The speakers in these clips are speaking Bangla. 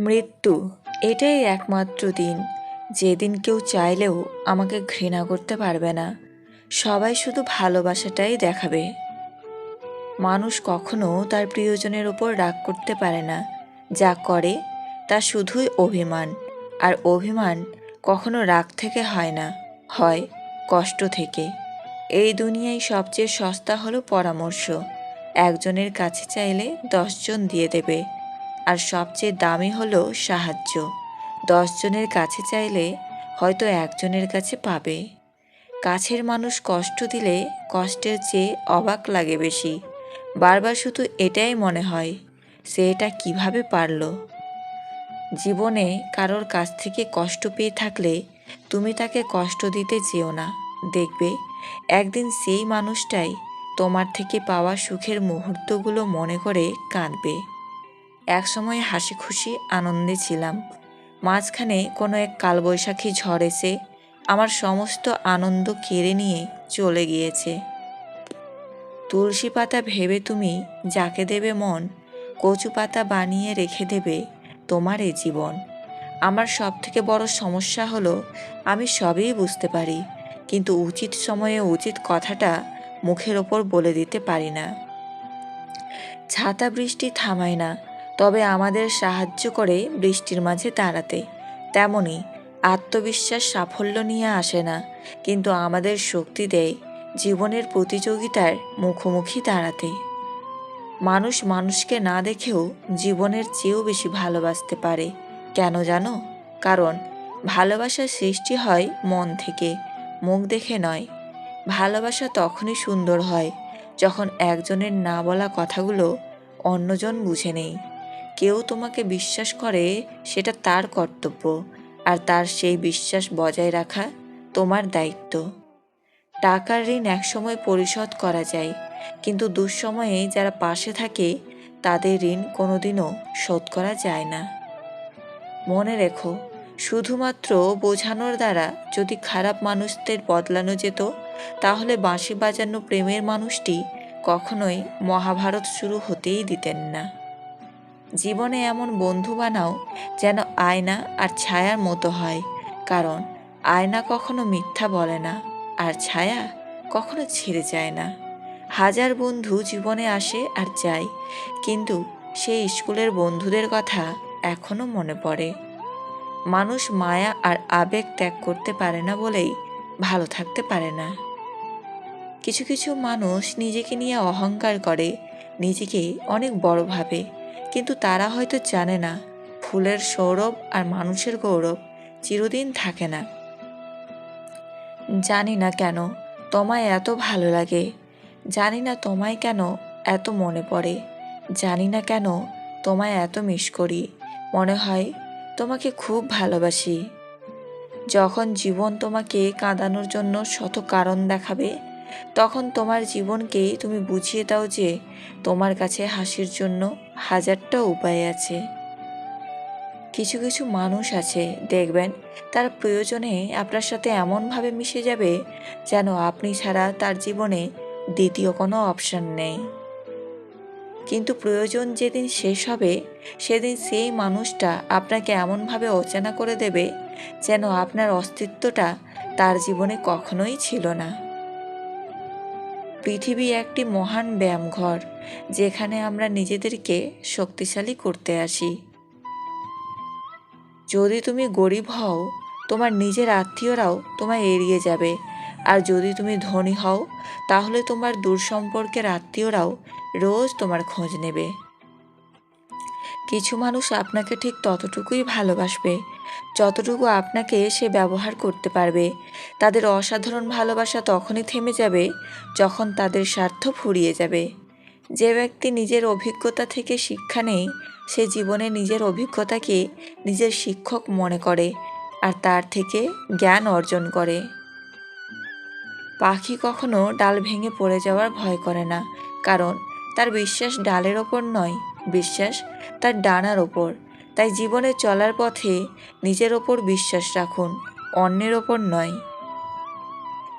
মৃত্যু, এটাই একমাত্র দিন। যেদিন কেউ চাইলেও আমাকে ঘৃণা করতে পারবে না। সবাই শুধু ভালোবাসাটাই দেখাবে। মানুষ কখনো তার প্রিয়জনের ওপর রাগ করতে পারে না। যা করে, তা শুধুই অভিমান। আর অভিমান কখনো রাগ থেকে হয় না, হয় কষ্ট থেকে। এই দুনিয়ায় সবচেয়ে সস্তা হলো পরামর্শ। একজনের কাছে চাইলে দশজন দিয়ে দেবে। আর সবচেয়ে দামি হলো সাহায্য। দশজনের কাছে চাইলে হয়তো একজনের কাছে পাবে। কাছের মানুষ কষ্ট দিলে কষ্টের চেয়ে অবাক লাগে বেশি। বারবার শুধু এটাই মনে হয় সে এটা কীভাবে পারল। জীবনে কারোর কাছ থেকে কষ্ট পেয়ে থাকলে তুমি তাকে কষ্ট দিতে যেও না। দেখবে একদিন সেই মানুষটাই তোমার থেকে পাওয়া সুখের মুহূর্তগুলো মনে করে কাঁদবে। একসময় হাসি খুশি আনন্দে ছিলাম। মাঝখানে কোনো এক কালবৈশাখী ঝড় এসে আমার সমস্ত আনন্দ কেড়ে নিয়ে চলে গিয়েছে। তুলসী পাতা ভেবে তুমি যাকে দেবে মন, কচু পাতা বানিয়ে রেখে দেবে তোমার এই জীবন। আমার সব থেকে বড় সমস্যা হলো, আমি সবই বুঝতে পারি, কিন্তু উচিত সময়ে উচিত কথাটা মুখের ওপর বলে দিতে পারি না। ছাতা বৃষ্টি থামায় না তবে আমাদের সাহায্য করে বৃষ্টির মাঝে দাঁড়াতে। তেমনি আত্মবিশ্বাস সাফল্য নিয়ে আসে না, কিন্তু আমাদের শক্তি দেয় জীবনের প্রতিযোগিতার মুখোমুখি দাঁড়াতে। মানুষ মানুষকে না দেখেও জীবনের চেয়েও বেশি ভালোবাসতে পারে। কেন জানো? কারণ ভালোবাসার সৃষ্টি হয় মন থেকে, মুখ দেখে নয়। ভালোবাসা তখনই সুন্দর হয় যখন একজনের না বলা কথাগুলো অন্যজন বুঝে নেই কেউ তোমাকে বিশ্বাস করে সেটা তার কর্তব্য আর তার সেই বিশ্বাস বজায় রাখা তোমার দায়িত্ব। টাকার ঋণ একসময় পরিশোধ করা যায়, কিন্তু দুঃসময়ে যারা পাশে থাকে তাদের ঋণ কোনোদিনও শোধ করা যায় না। মনে রেখো, শুধুমাত্র বোঝানোর দ্বারা যদি খারাপ মানুষদের বদলানো যেত, তাহলে বাঁশি বাজানো প্রেমের মানুষটি কখনোই মহাভারত শুরু হতেই দিতেন না। জীবনে এমন বন্ধু বানাও যেন আয়না আর ছায়ার মতো হয়। কারণ আয়না কখনো মিথ্যা বলে না, আর ছায়া কখনো ছেড়ে যায় না। হাজার বন্ধু জীবনে আসে আর যায়, কিন্তু সেই স্কুলের বন্ধুদের কথা এখনও মনে পড়ে। মানুষ মায়া আর আবেগ ত্যাগ করতে পারে না বলেই ভালো থাকতে পারে না। কিছু কিছু মানুষ নিজেকে নিয়ে অহংকার করে, নিজেকে অনেক বড় ভাবে কিন্তু তারা হয়তো জানে না, ফুলের সৌরভ আর মানুষের গৌরব চিরদিন থাকে না। জানি না কেন তোমায় এত ভালো লাগে, জানি না তোমায় কেন এত মনে পড়ে, জানি না কেন তোমায় এত মিস করি, মনে হয় তোমাকে খুব ভালোবাসি। যখন জীবন তোমাকে কাঁদানোর জন্য শত কারণ দেখাবে তখন তোমার জীবনকে তুমি বুঝিয়ে দাও যে তোমার কাছে হাসির জন্য হাজারটা উপায় আছে। কিছু কিছু মানুষ আছে, দেখবেন, তার প্রয়োজনে আপনার সাথে এমনভাবে মিশে যাবে যেন আপনি ছাড়া তার জীবনে দ্বিতীয় কোনো অপশান নেই। কিন্তু প্রয়োজন যেদিন শেষ হবে, সেদিন সেই মানুষটা আপনাকে এমনভাবে অচেনা করে দেবে যেন আপনার অস্তিত্বটা তার জীবনে কখনোই ছিল না। পৃথিবী একটি মহান ব্যায়ামঘর, যেখানে আমরা নিজেদেরকে শক্তিশালী করতে আসি। যদি তুমি গরিব হও, তোমার নিজের আত্মীয়রাও তোমায় এড়িয়ে যাবে। আর যদি তুমি ধনী হও, তাহলে তোমার দূর সম্পর্কের আত্মীয়রাও রোজ তোমার খোঁজ নেবে। কিছু মানুষ আপনাকে ঠিক ততটুকুই ভালোবাসবে, যতটুকু আপনাকে সে ব্যবহার করতে পারবে। তাদের অসাধারণ ভালোবাসা তখনই থেমে যাবে যখন তাদের স্বার্থ ফুরিয়ে যাবে। যে ব্যক্তি নিজের অভিজ্ঞতা থেকে শিক্ষা নেই সে জীবনে নিজের অভিজ্ঞতাকে নিজের শিক্ষক মনে করে আর তার থেকে জ্ঞান অর্জন করে। পাখি কখনো ডাল ভেঙে পড়ে যাওয়ার ভয় করে না, কারণ তার বিশ্বাস ডালের ওপর নয়। বিশ্বাস তার ডানার ওপর। তাই জীবনে চলার পথে নিজের ওপর বিশ্বাস রাখুন, অন্যের ওপর নয়।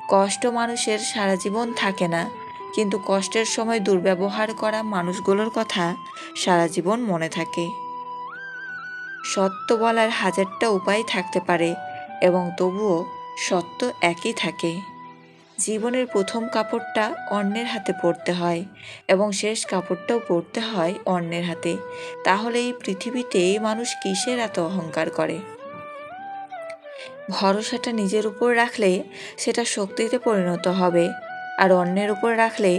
কষ্ট মানুষের সারা জীবন থাকে না, কিন্তু কষ্টের সময় দুর্ব্যবহার করা মানুষগুলোর কথা সারা জীবন মনে থাকে। সত্য বলার হাজারটা উপায় থাকতে পারে এবং তবুও সত্য একই থাকে। জীবনের প্রথম কাপড়টা অন্যের হাতে পরতে হয় এবং শেষ কাপড়টাও পরতে হয় অন্যের হাতে। তাহলে এই পৃথিবীতে মানুষ কিসের এত অহংকার করে? ভরসাটা নিজের উপর রাখলে সেটা শক্তিতে পরিণত হবে আর অন্যের উপর রাখলে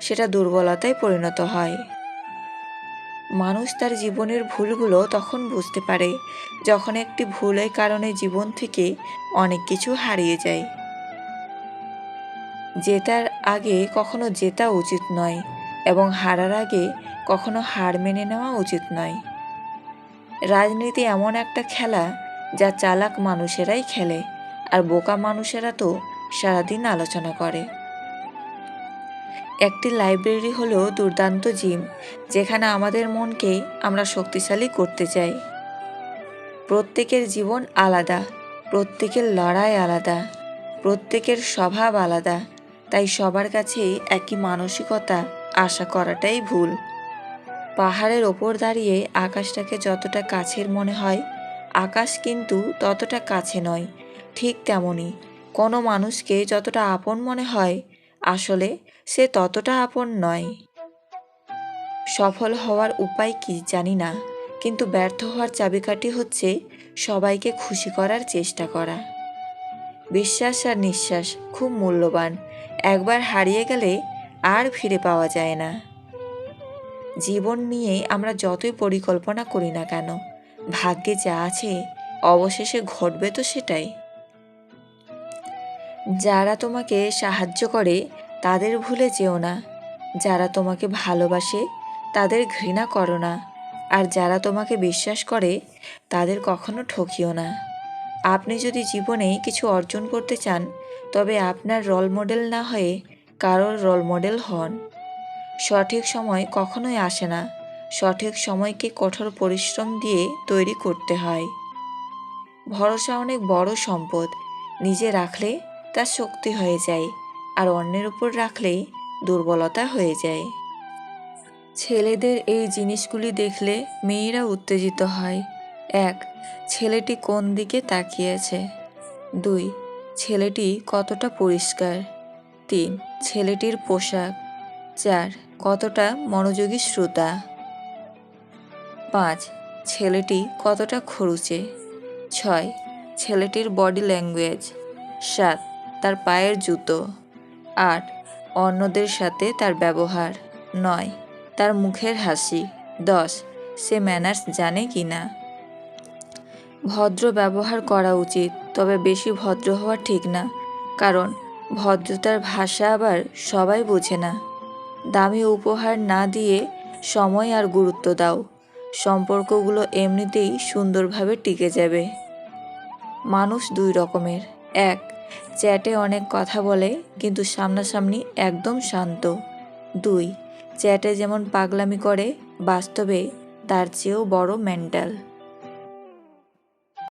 সেটা দুর্বলতায় পরিণত হয়। মানুষ তার জীবনের ভুলগুলো তখন বুঝতে পারে, যখন একটি ভুলের কারণে জীবন থেকে অনেক কিছু হারিয়ে যায়। জেতার আগে কখনো জেতা উচিত নয় এবং হারার আগে কখনো হার মেনে নেওয়া উচিত নয়। রাজনীতি এমন একটা খেলা যা চালাক মানুষেরাই খেলে আর বোকা মানুষেরা তো সারাদিন আলোচনা করে। একটি লাইব্রেরি হলো দুর্দান্ত জিম, যেখানে আমাদের মনকে আমরা শক্তিশালী করতে চাই। প্রত্যেকের জীবন আলাদা, প্রত্যেকের লড়াই আলাদা, প্রত্যেকের স্বভাব আলাদা তাই সবার কাছেই একই মানসিকতা আশা করাটাই ভুল। পাহাড়ের ওপর দাঁড়িয়ে আকাশটাকে যতটা কাছের মনে হয়, আকাশ কিন্তু ততটা কাছে নয়, ঠিক তেমনই। কোনো মানুষকে যতটা আপন মনে হয়, আসলে সে ততটা আপন নয়। সফল হওয়ার উপায় কি জানি না, কিন্তু ব্যর্থ হওয়ার চাবিকাঠি হচ্ছে সবাইকে খুশি করার চেষ্টা করা। বিশ্বাস আর নিঃশ্বাস খুব মূল্যবান। একবার হারিয়ে গেলে আর ফিরে পাওয়া যায় না। জীবন নিয়ে আমরা যতই পরিকল্পনা করি না কেন, ভাগ্যে যা আছে, অবশেষে ঘটবে তো সেটাই। যারা তোমাকে সাহায্য করে, তাদের ভুলে যেও না। যারা তোমাকে ভালোবাসে, তাদের ঘৃণা করো না। আর যারা তোমাকে বিশ্বাস করে, তাদের কখনো ঠকিও না। আপনি যদি জীবনে কিছু অর্জন করতে চান, তবে আপনার রোল মডেল না হয়ে কারোর রোল মডেল হন। সঠিক সময় কখনোই আসে না। সঠিক সময়কে কঠোর পরিশ্রম দিয়ে তৈরি করতে হয়। ভরসা অনেক বড় সম্পদ। নিজে রাখলে তা শক্তি হয়ে যায়, আর অন্যের উপর রাখলে দুর্বলতা হয়ে যায়। ছেলেদের এই জিনিসগুলি দেখলে মেয়েরা উত্তেজিত হয়। এক, ছেলেটি কোন দিকে তাকিয়েছে? দুই, ছেলেটি কতটা পরিষ্কার? তিন, ছেলেটির পোশাক? চার, কতটা মনোযোগী শ্রোতা? পাঁচ, ছেলেটি কতটা খরুচে? ছয়, ছেলেটির বডি ল্যাঙ্গুয়েজ? সাত, তার পায়ের জুতো? আট, অন্যদের সাথে তার ব্যবহার? নয়, তার মুখের হাসি? দশ, সে ম্যানার্স জানে কি না ভদ্র ব্যবহার করা উচিত, তবে বেশি ভদ্র হওয়া ঠিক না, কারণ ভদ্রতার ভাষা আবার সবাই বোঝে না। দামি উপহার না দিয়ে সময় আর গুরুত্ব দাও, সম্পর্কগুলো এমনিতেই সুন্দরভাবে টিকে যাবে। মানুষ দুই রকমের, এক, চ্যাটে অনেক কথা বলে, কিন্তু সামনাসামনি একদম শান্ত। দুই, চ্যাটে যেমন পাগলামি করে, বাস্তবে তার চেয়েও বড় মেন্টাল।